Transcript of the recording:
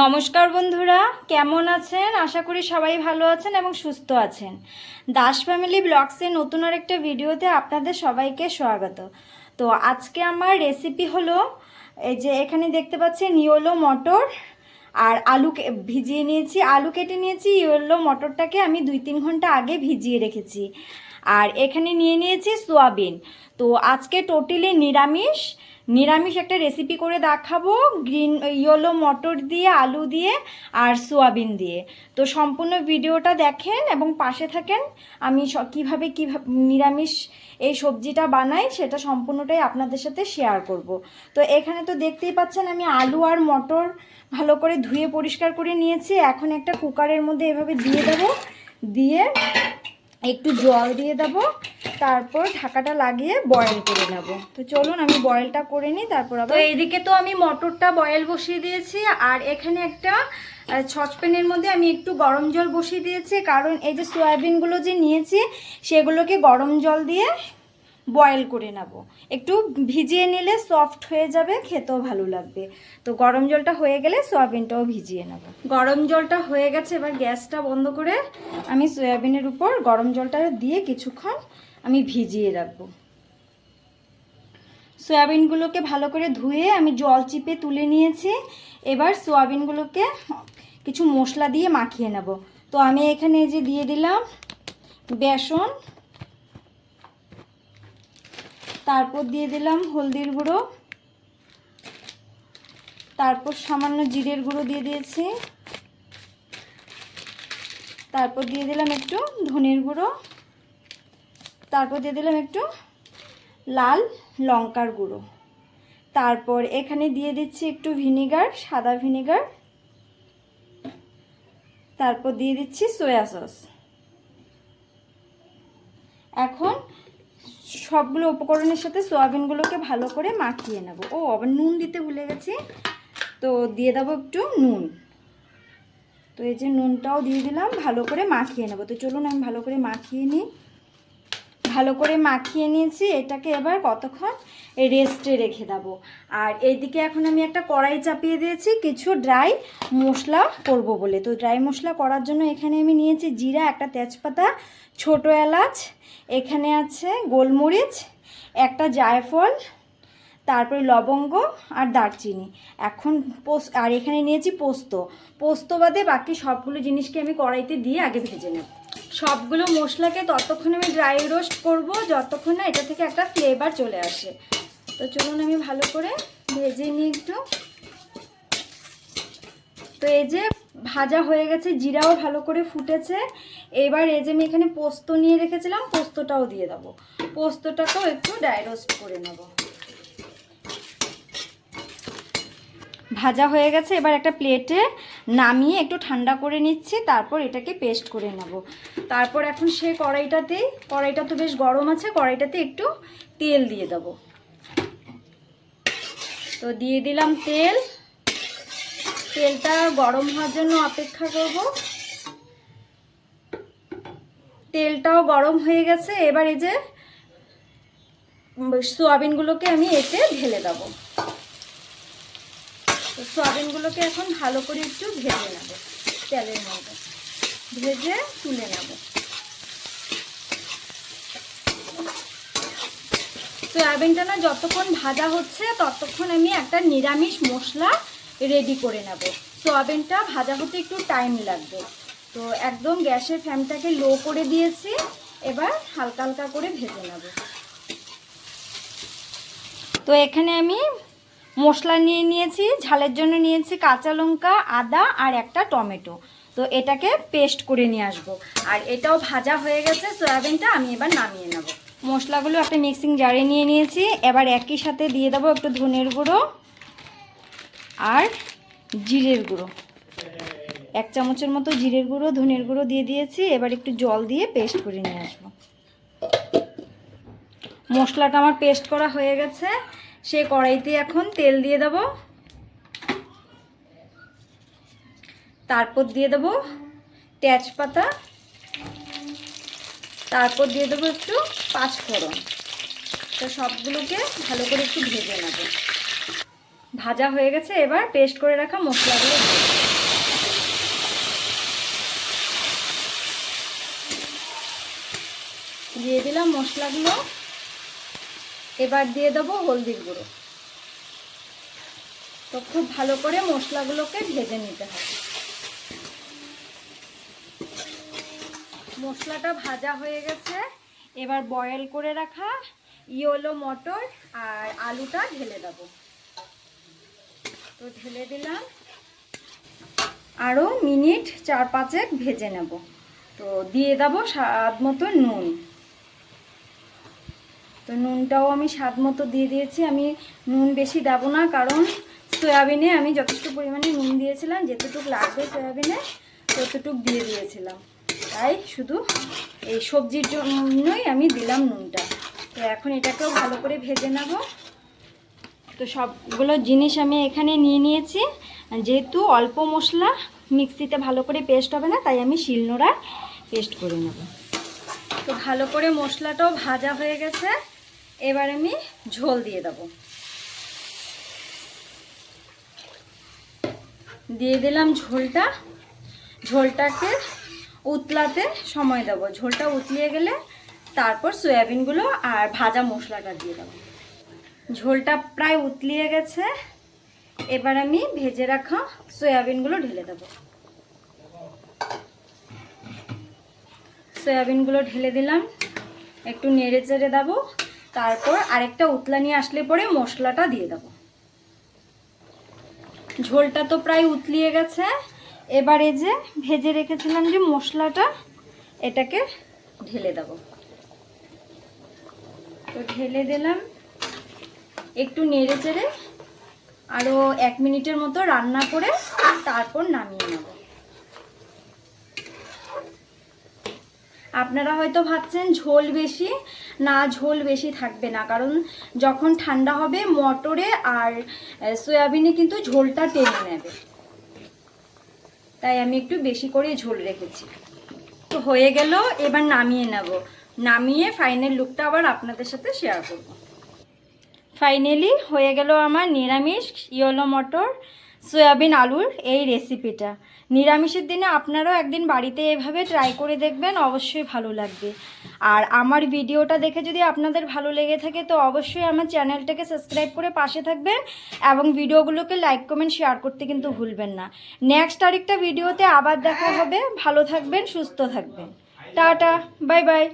নমস্কার বন্ধুরা, কেমন আছেন? আশা করি সবাই ভালো আছেন এবং সুস্থ আছেন। দাস ফ্যামিলি ব্লগসের নতুন আর একটা ভিডিওতে আপনাদের সবাইকে স্বাগত। তো আজকে আমার রেসিপি হলো, এই যে এখানে দেখতে পাচ্ছেন ইয়োলো মটর আর আলু ভিজিয়ে নিয়েছি। আলু কেটে নিয়েছি, ইয়োলো মটরটাকে আমি দুই তিন ঘণ্টা আগে ভিজিয়ে রেখেছি। আর এখানে নিয়ে নিয়েছি সোয়াবিন। তো আজকে টোটালি নিরামিষ। নিরামিষ একটা রেসিপি করে দেখাবো। গ্রিন, ইয়েলো মটর দিয়ে, আলু দিয়ে আর সোয়াবিন দিয়ে। তো সম্পূর্ণ ভিডিওটা দেখেন এবং পাশে থাকেন। আমি কীভাবে কীভাবে নিরামিষ এই সবজিটা বানাই সেটা সম্পূর্ণটাই আপনাদের সাথে শেয়ার করব। তো এখানে তো দেখতেই পাচ্ছেন আমি আলু আর মটর ভালো করে ধুয়ে পরিষ্কার করে নিয়েছি। এখন একটা কুকারের মধ্যে এভাবে দিয়ে দেবো। দিয়ে একটু জল দিয়ে দেব, তারপর ঢাকাটা লাগিয়ে বয়েল করে নেব। তো চলুন, আমি বয়েলটা করে নিই, তারপর আবার এইদিকে তো আমি মটরটা বয়েল বসিয়ে দিয়েছি, আর এখানে একটা সসপ্যানের মধ্যে আমি একটু গরম জল বসিয়ে দিয়েছি, কারণ এই যে সয়াবিনগুলো যে নিয়েছি, সেগুলোকে গরম জল দিয়ে বয়েল করে নেব। একটু ভিজিয়ে নিলে সফট হয়ে যাবে, খেতেও ভালো লাগবে। তো গরম জলটা হয়ে গেলে সয়াবিনটাও ভিজিয়ে নেব। গরম জলটা হয়ে গেছে, এবার গ্যাসটা বন্ধ করে আমি সয়াবিনের উপর গরম জলটা দিয়ে কিছুক্ষণ আমি ভিজিয়ে রাখব। সয়াবিনগুলোকে ভালো করে ধুয়ে আমি জল চিপে তুলে নিয়েছি। এবার সয়াবিনগুলোকে কিছু মশলা দিয়ে মাখিয়ে নেব। তো আমি এখানে যে দিয়ে দিলাম বেসন তারপর দিয়ে দিলাম হলদির গুঁড়ো। তারপর সামান্য জিরের গুঁড়ো দিয়ে দিয়েছি। তারপর দিয়ে দিলাম একটু ধনের গুঁড়ো। তারপর দিয়ে দিলাম একটু লাল লঙ্কার গুঁড়ো। তারপর এখানে দিয়ে দিচ্ছি একটু ভিনিগার, সাদা ভিনিগার। তারপর দিয়ে দিচ্ছি সয়া সস। এখন সবগুলো উপকরণের সাথে সোয়াবিনগুলোকে ভালো করে মাখিয়ে নেব। ও, আবার নুন দিতে ভুলে গেছি। তো দিয়ে দেবো একটু নুন। তো এই যে নুনটাও দিয়ে দিলাম, ভালো করে মাখিয়ে নেব। তো চলুন, আমি ভালো করে মাখিয়ে নিই। ভালো করে মাখিয়ে নিয়েছি, এটাকে এবার কতক্ষণ রেস্টে রেখে দেবো। আর এইদিকে এখন আমি একটা কড়াই চাপিয়ে দিয়েছি, কিছু ড্রাই মশলা করব বলে। তো ড্রাই মশলা করার জন্য এখানে আমি নিয়েছি জিরা, একটা তেজপাতা, ছোট এলাচ, এখানে আছে গোলমরিচ, একটা জায়ফল, তারপরে লবঙ্গ আর দারচিনি। এখন পোস্ত, আর এখানে নিয়েছি পোস্ত। পোস্ত বাদে বাকি সবগুলো জিনিসকে আমি কড়াইতে দিয়ে আগে ভেজে নেব। সবগুলো মশলাকে ততক্ষণ আমি ড্রাই রোস্ট করব, যতক্ষণ না এটা থেকে একটা ফ্লেভার চলে আসে। তো চলুন আমি ভালো করে ভেজে নিই একটু। তো এই যে ভাজা হয়ে গেছে, জিরাও ভালো করে ফুটেছে। এবার এই যে আমি এখানে পোস্ত নিয়ে রেখেছিলাম, পোস্তটাও দিয়ে দেবো। পোস্তটাকেও একটু ড্রাই রোস্ট করে নেব। ভাজা হয়ে গেছে, এবার একটা প্লেটে নামিয়ে একটু ঠান্ডা করে নিচ্ছি, তারপর এটাকে পেস্ট করে নেব। তারপর এখন সে কড়াইটাতেই কড়াইটা তো বেশ গরম আছে, কড়াইটাতে একটু তেল দিয়ে দেব। তো দিয়ে দিলাম তেল। তেলটা গরম হওয়ার জন্য অপেক্ষা করব। তেলটাও গরম হয়ে গেছে, এবার এই যে সোয়াবিনগুলোকে আমি এতে ঢেলে দেবো। তো সয়াবিনগুলোকে এখন ভালো করে একটু ভেজে নেব, তেলের মধ্যে। ভেজে তুলে নেব। সয়াবিনটা না যতক্ষণ ভাজা হচ্ছে, ততক্ষণ আমি একটা নিরামিষ মশলা রেডি করে নেব। সয়াবিনটা ভাজা হতে একটু টাইম লাগবে। তো একদম গ্যাসের ফ্লেমটাকে লো করে দিয়েছি, এবার হালকা হালকা করে ভেজে নেব। তো এখানে আমি মশলা নিয়ে নিয়েছি, ঝালের জন্য নিয়েছি কাঁচা লঙ্কা, আদা আর একটা টমেটো। তো এটাকে পেস্ট করে নিয়ে আসব। আর এটাও ভাজা হয়ে গেছে, সয়াবিনটা আমি এবার নামিয়ে নেব। মশলাগুলো একটা মিক্সিং জারে নিয়ে নিয়েছি। এবার একই সাথে দিয়ে দেবো একটু ধনের গুঁড়ো আর জিরের গুঁড়ো। এক চামচের মতো জিরের গুঁড়ো, ধনের গুঁড়ো দিয়ে দিয়েছি। এবার একটু জল দিয়ে পেস্ট করে নিয়ে আসব। মশলাটা আমার পেস্ট করা হয়ে গেছে। সে কড়াইতে এখন তেল দিয়ে দেব। তারপর দিয়ে দেব তেজপাতা। তারপর দিয়ে দেবো একটু পাঁচফোড়ন। তো সবগুলোকে ভালো করে একটু ভেজে নেব। ভাজা হয়ে গেছে, এবার পেস্ট করে রাখা মশলাগুলো দিয়ে দিলাম মশলাগুলো। এবার দিয়ে দেবো হলদির গুঁড়ো। তো খুব ভালো করে মশলাগুলোকে ভেজে নিতে হবে। মশলাটা ভাজা হয়ে গেছে। এবার বয়েল করে রাখা ইয়োলো মটর আর আলুটা ঢেলে দেবো। তো ঢেলে দিলাম। আরও মিনিট চার পাঁচেক ভেজে নেব। তো দিয়ে দেবো স্বাদ মতো নুন। তো নুনটাও আমি স্বাদ মতো দিয়ে দিয়েছি। আমি নুন বেশি দেবো না, কারণ সয়াবিনে আমি যথেষ্ট পরিমাণে নুন দিয়েছিলাম, যেতটুকু লাগবে সয়াবিনে ততটুক দিয়ে দিয়েছিলাম। তাই শুধু এই সবজির জন্যই আমি দিলাম নুনটা। তো এখন এটাকেও ভালো করে ভেজে নেব। তো সবগুলো জিনিস আমি এখানে নিয়ে নিয়েছি। যেহেতু অল্প মশলা, মিক্সিতে ভালো করে পেস্ট হবে না, তাই আমি শিলনোড়া পেস্ট করে নেব। তো ভালো করে মশলাটাও ভাজা হয়ে গেছে। এবার আমি ঝোল দিয়ে দেব। দিয়ে দিলাম ঝোলটা। ঝোলটাকে উতলাতে সময় দেবো। ঝোলটা উতলিয়ে গেলে তারপর সয়াবিনগুলো আর ভাজা মশলাটা দিয়ে দেবো। ঝোলটা প্রায় উতলিয়ে গেছে। এবার আমি ভেজে রাখা সয়াবিনগুলো ঢেলে দেবো। সয়াবিনগুলো ঢেলে দিলাম। একটু নেড়ে চেড়ে দেবো। তারপর আরেকটা উতলা নিয়ে আসলে পরে মশলাটা দিয়ে দেবো। ঝোলটা তো প্রায় উতলিয়ে গেছে। এবারে যে ভেজে রেখেছিলাম যে মশলাটা, এটাকে ঢেলে দেবো। তো ঢেলে দিলাম। একটু নেড়ে চেড়ে আরও এক মিনিটের মতো রান্না করে তারপর নামিয়ে নেব। আপনারা হয়তো ভাবছেন ঝোল বেশি। না, ঝোল বেশি থাকবে না। কারণ যখন ঠান্ডা হবে, মটরে আর সয়াবিনে কিন্তু ঝোলটা টেনে নেবে। তাই আমি একটু বেশি করে ঝোল রেখেছি। তো হয়ে গেল, এবার নামিয়ে নেব। নামিয়ে ফাইনাল লুকটা আবার আপনাদের সাথে শেয়ার করব। ফাইনালি হয়ে গেল আমার নিরামিষ, ইয়েলো মটর সয়াবিন আলুর এই রেসিপিটা নিরামিষের দিনে আপনারাও একদিন বাড়িতে এভাবে ট্রাই করে দেখবেন, অবশ্যই ভালো লাগবে। আর আমার ভিডিওটা দেখে যদি আপনাদের ভালো লেগে থাকে, তো অবশ্যই আমার চ্যানেলটাকে সাবস্ক্রাইব করে পাশে থাকবেন এবং ভিডিওগুলোকে লাইক কমেন্ট শেয়ার করতে কিন্তু ভুলবেন না। নেক্সট আরেকটা ভিডিওতে আবার দেখা হবে। ভালো থাকবেন, সুস্থ থাকবেন। Tata bye bye